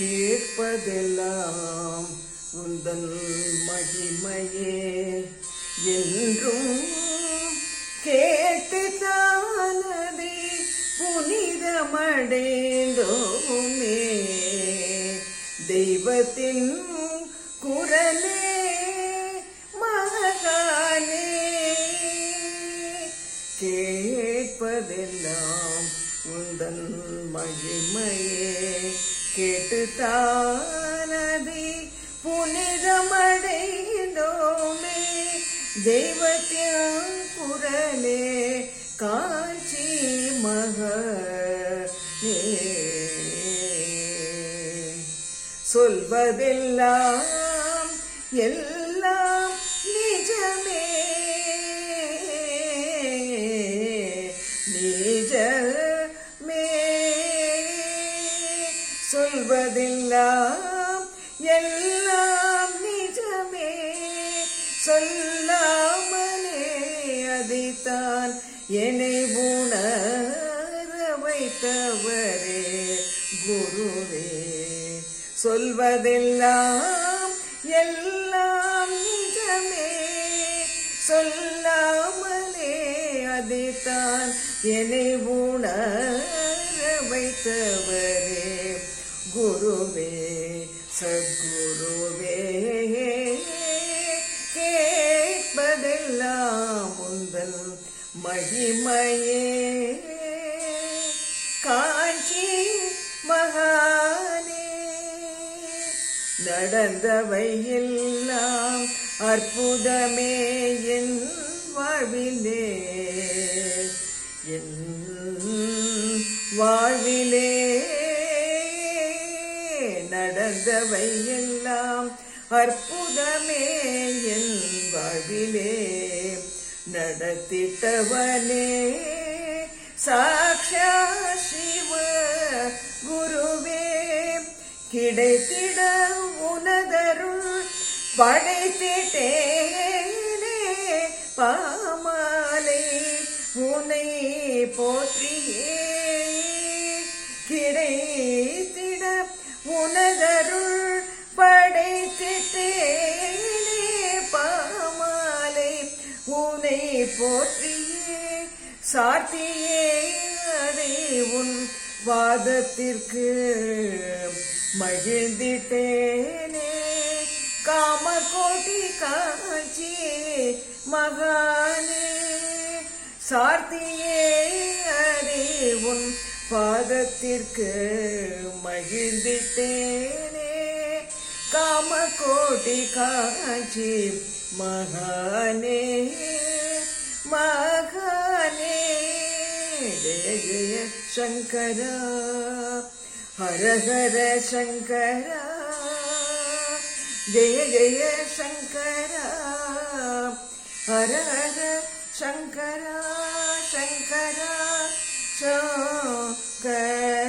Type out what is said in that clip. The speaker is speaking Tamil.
கேட்பதெல்லாம் உந்தன் மகிமையே. என்றும் கேட்டு தானதை புனிதமடைந்தோமே. தெய்வத்தின் குரலே மகானே. கேட்பதெல்லாம் உந்தன் மகிமையே. கேட்டு தானதி புனிதமடைந்தோமே தெய்வத்தின் குரலே காட்சி மகனே. சொல்வதெல்லாம் எல்லாம் நிஜமே. நீ சொல்வதெல்லாம் எல்லாம் நிஜமே. சொல்லாமலே அதைத்தான் என்னை உணர வைத்தவரே குருவே. சொல்வதெல்லாம் எல்லாம் நிஜமே. சொல்லாமலே அதைத்தான் என்னை உணர வைத்தவரே குருவே சத்குருவே கேட்பதெல்லாம் உந்தன் மகிமையே. காஞ்சி மகானே நடந்தவை எல்லாம் அற்புதமே என் வாழ்விலே. என் வாழ்விலே நடந்தவை எல்லாம் அற்புதமே என் வாழ்விலே. நடத்திட்டவனே சாட்சா சிவ குருவே கிடைத்திட உனதருள் படைத்திட்டேனே. பாமாலை உனை போற்றியே கிடைத்த உனதருள் படைத்திட்டேனே பாமாலை. உனை போற்றியே சாத்தியே அதை உன் வாதத்திற்கு மகிழ்ந்திட்டேனே. காமகோட்டி காட்சி மகானே சார்த்தியே பாதத்திற்கு மகிழ்ந்திட்டேனே. காமகோட்டி காஞ்சி மகானே மகானே. ஜெய ஜய சங்கரா ஹர ஹர சங்கரா. ஜெய ஜெய சங்கரா ஹர ஹர சங்கரா. शङ्कर